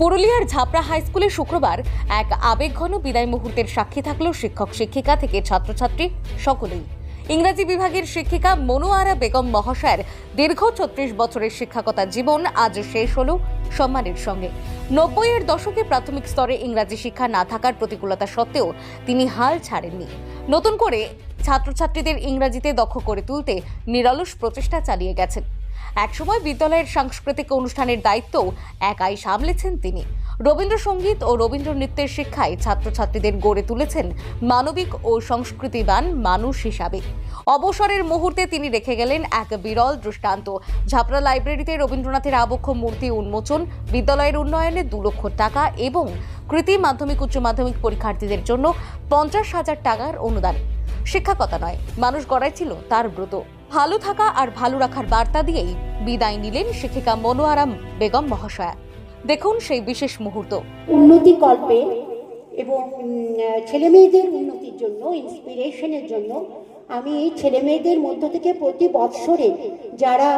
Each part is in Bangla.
পুরুলিয়ার ঝাপড়া হাই স্কুলে শুক্রবার এক আবেগঘন বিদায় মুহূর্তের সাক্ষী থাকল শিক্ষক, শিক্ষিকা থেকে ছাত্রছাত্রী সকলেই। ইংরাজি বিভাগের শিক্ষিকা মনোয়ারা বেগম মহাশয়ের দীর্ঘ ছত্রিশ বছরের শিক্ষকতা জীবন আজ শেষ হলো সম্মানের সঙ্গে। নব্বইয়ের দশকে প্রাথমিক স্তরে ইংরাজি শিক্ষা না থাকার প্রতিকূলতা সত্ত্বেও তিনি হাল ছাড়েননি। নতুন করে ছাত্রছাত্রীদের ইংরাজিতে দক্ষ করে তুলতে নিরলস প্রচেষ্টা চালিয়ে গেছেন। একসময় বিদ্যালয়ের সাংস্কৃতিক অনুষ্ঠানের দায়িত্বও একাই সামলেছেন তিনি। রবীন্দ্রসঙ্গীত ও রবীন্দ্র নৃত্যের শিক্ষায় ছাত্রছাত্রীদের গড়ে তুলেছেন মানবিক ও সংস্কৃতিবান মানুষ হিসাবে। অবসরের মুহূর্তে তিনি রেখে গেলেন এক বিরল দৃষ্টান্ত। ঝাপড়া লাইব্রেরিতে রবীন্দ্রনাথের আবক্ষ মূর্তি উন্মোচন, বিদ্যালয়ের উন্নয়নে দু লক্ষ টাকা এবং কৃতি মাধ্যমিক, উচ্চ মাধ্যমিক পরীক্ষার্থীদের জন্য পঞ্চাশ হাজার টাকার অনুদান। শিক্ষকতা নয়, মানুষ গড়াই ছিল তার ব্রত। ভালো থাকা আর ভালো রাখার বার্তা দিয়েই বিদায় নিলেন শিক্ষিকা মনোয়ারাম বেগম মহাশয়া। দেখুন সেই বিশেষ মুহূর্ত। উন্নতি কল্পে এবং ছেলে মেয়েদের উন্নতির জন্য ইন্সপিরেশনের জন্য আমি এই ছেলে মেয়েদের মধ্য থেকে প্রতি বৎসরে যারা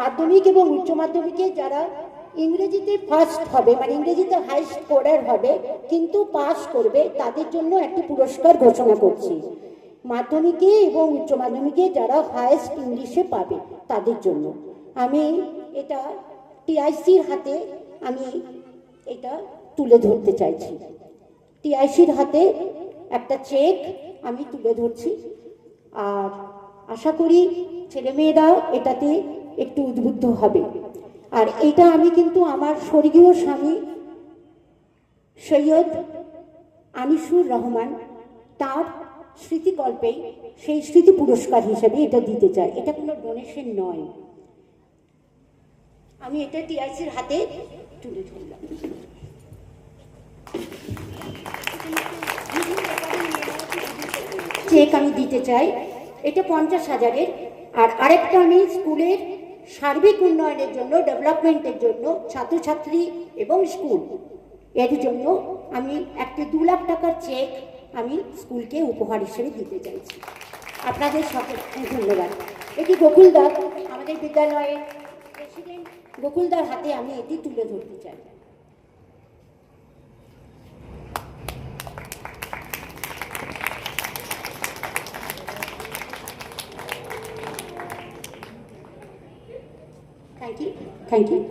মাধ্যমিক এবং উচ্চ মাধ্যমিকে যারা ইংরেজিতে ফার্স্ট হবে মানে ইংরেজিতে হাই স্কোরার হবে, কিন্তু পাস করবে, তাদের জন্য একটি পুরস্কার ঘোষণা করছি। মাধ্যমিকে এবং উচ্চ মাধ্যমিকে যারা হায়েস্ট ইংলিশে পাবে তাদের জন্য। আমি এটা টিআইসির হাতে আমি এটা তুলে ধরতে চাইছি। টিআইসির হাতে একটা চেক আমি তুলে ধরছি। আর আশা করি ছেলেমেয়েরা এটাতে একটু উদ্বুদ্ধ হবে। আর এটা আমি কিন্তু আমার স্বর্গীয় স্বামী সৈয়দ আনিসুর রহমান, তার স্মৃতিকল্পেই সেই স্মৃতি পুরস্কার হিসেবে এটা দিতে চাই এটা কোনো ডোনেশন নয়। আমি এটা টিআইসির হাতে তুলে ধরলাম। চেক আমি দিতে চাই। এটা পঞ্চাশ হাজারের। আর আরেকটা আমি স্কুলের সার্বিক উন্নয়নের জন্য, ডেভেলপমেন্টের জন্য ছাত্রছাত্রী এবং স্কুল, এর জন্য আমি একটি দু লাখ টাকার চেক আমি স্কুলকে উপহার হিসেবে দিতে চাইছি। আপনাদের সকলকে ধন্যবাদ। এটি গোকুলদার আমাদের বিদ্যালয়ের প্রেসিডেন্ট গোকুলদার হাতে আমি এটি তুলে ধরতে চাই। থ্যাংক ইউ ইউ আমার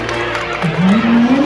Thank you.